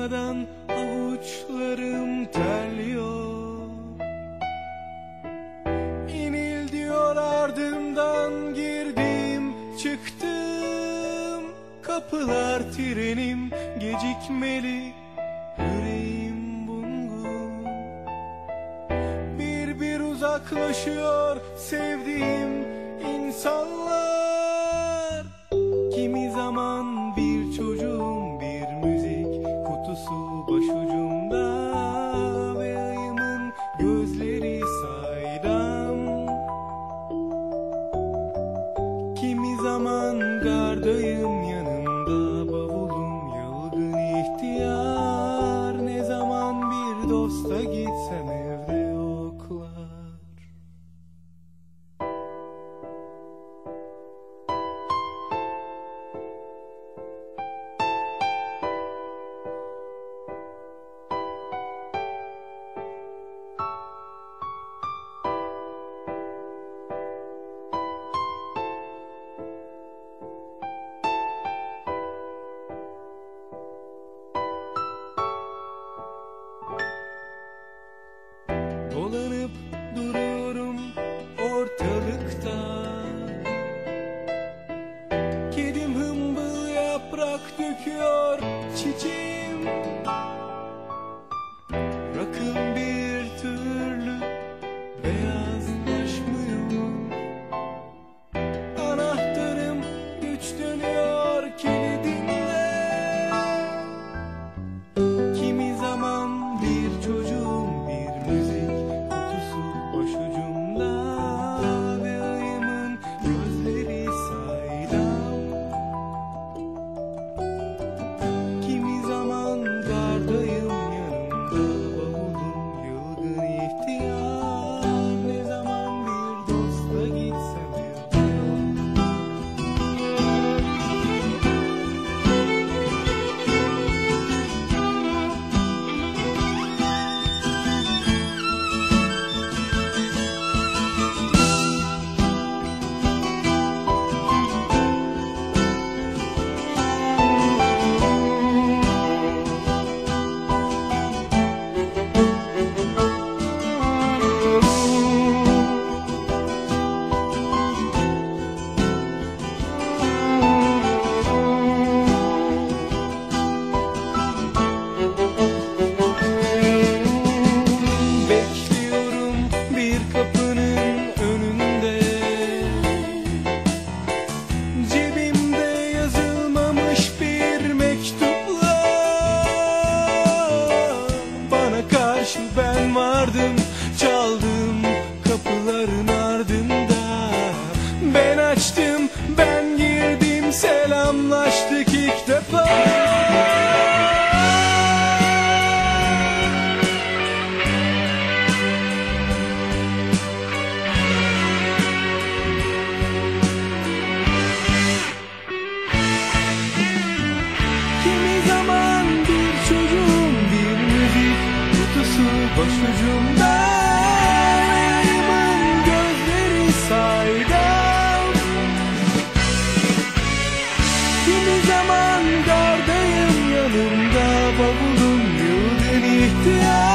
Durmadan avuçlarım terliyor. İnil diyor ardımdan girdim çıktım. Kapılar trenim gecikmeli yüreğim bungun Bir bir uzaklaşıyor sevdiğim insanlar. loosely dolanıp duruyorum ortalıkta. Kedim hımbıl yaprak döküyor çiçeğim. lost 僕の腕に手